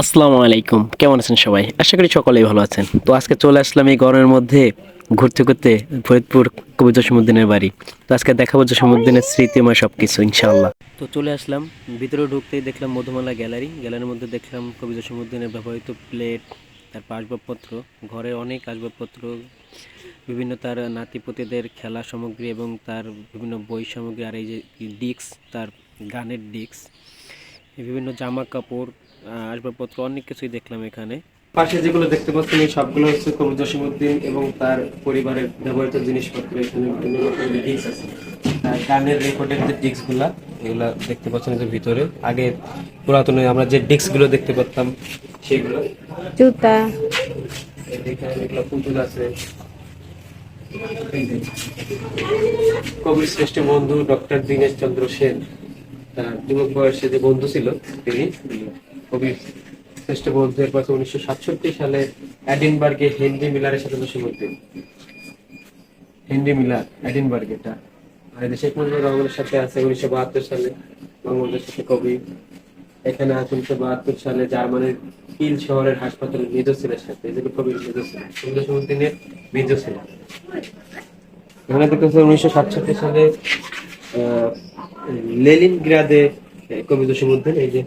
আসসালামু আলাইকুম। কেমন আছেন সবাই? আশা করি সকলেই ভালো আছেন। তো আজকে চলে আসলাম এই গরমের মধ্যে ঘুরতে ঘুরতে ফরিদপুর কবি জসিমুদ্দিনের বাড়ি। তো আজকে দেখাবো জসিমুদ্দিনের স্মৃতিময় সব কিছু ইনশাআল্লাহ। তো চলে আসলাম, ভিতরে ঢুকতেই দেখলাম মধুমালা গ্যালারি। গ্যালারির মধ্যে দেখলাম কবি জসিমুদ্দিনের ব্যবহৃত প্লেট, তার আসবাবপত্র, ঘরে অনেক আসবাবপত্র, বিভিন্ন তার নাতিপতিদের খেলা সামগ্রী এবং তার বিভিন্ন বই সামগ্রী, আর এই যে ডিস্ক, তার গানের ডিস্ক, বিভিন্ন জামা কাপড় আসবাবপত্র অনেক কিছুই দেখলাম এখানে। পাশে যেগুলো দেখতে পাচ্ছেন এই সবগুলো হচ্ছে কবি জসিমুদ্দিন এবং তার পরিবারের ব্যবহৃত জিনিসপত্র। এখানে বিভিন্ন রকমের ডিস্ক আছে। গানের রেকর্ডের যে ডিস্কগুলা এগুলা দেখতে পাচ্ছেন যে ভিতরে। আগে পুরাতন আমরা যে ডিস্কগুলো দেখতে পারতাম সেগুলো। জুতা। এখানে এগুলো পুতুল আছে। কবির শ্রেষ্ঠ বন্ধু ডক্টর দীনেশ চন্দ্র সেন তার যুবক বয়সে যে বন্ধু ছিল তিনি শ্রেষ্ঠ বন্ধু এরপর উনিশশো সাতষট্টি সালে এডিনবার্গে হেনরি মিলারের সাথে জসীমউদ্দিন হেনরি মিলার এডিনবার্গ এটা আর এই শেখ মুজিবুর রহমানের সাথে আছে উনিশশো বাহাত্তর সালে বঙ্গবন্ধুর সাথে কবি। এখানে আছে উনিশশো বাহাত্তর সালে জার্মানির কিল শহরের হাসপাতালে ছেলের সাথে। এই যে কবির মেজর ছিল জসীমউদ্দিনের মেজর ছিল এখানে উনিশশো সাতষট্টি সালে লেলিন কবি জসীমউদ্দিন এই যে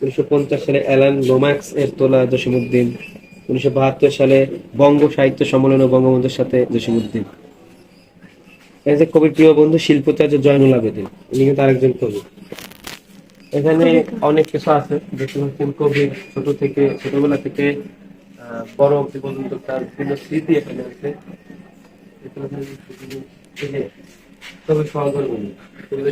উনিশশো পঞ্চাশ সালে অ্যালান লোম্যাক্স এর তোলা জসীমউদ্দিন, উনিশশো সালে বঙ্গ সাহিত্য সম্মেলন ও বঙ্গবন্ধুর সাথে জসীমউদ্দিন। এই যে কবির প্রিয় বন্ধু শিল্পাচার্য জয়নুল আবেদিন ইনি কিন্তু আরেকজন কবি। এখানে অনেক কিছু আছে দেখতে পাচ্ছেন কবির ছোট থেকে, ছোটবেলা থেকে বড় অবধি পর্যন্ত তার বিভিন্ন স্মৃতি এখানে আছে। কবির সহধর্মী কবির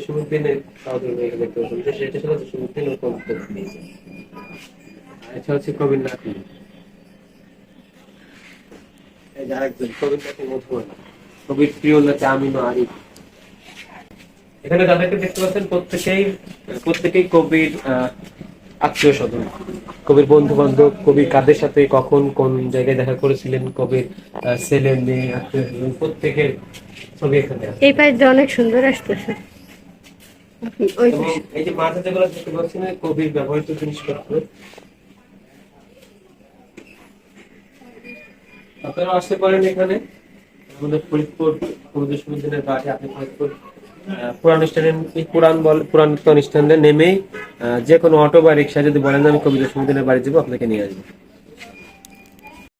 আচ্ছা হচ্ছে কবির আরেকজন, কবির কবির কবির আত্মীয় স্বজন কবির বন্ধু বান্ধব কবি কাদের সাথে কখন, কোন জায়গায় দেখা করেছিলেন কবির ছেলে, মেয়ে আত্মীয় স্বজন প্রত্যেকের ছবি এখানে এই পাশটা অনেক সুন্দর আসতেছে। ব্যবহৃত জিনিসপত্র। আপনারা আসতে পারেন এখানে। আমাদের ফরিদপুর কবি বিশ্ববিদ্যালয়ের বাড়ি আপনি ফরিদপুর আহ, পুরান স্ট্যান্ডে এই পুরান বল পুরান নেমেই যে কোনো অটো বা রিক্সা যদি বলেন আমি কবি বিশ্ববিদ্যালয়ের বাড়ি যাব আপনাকে নিয়ে আসব।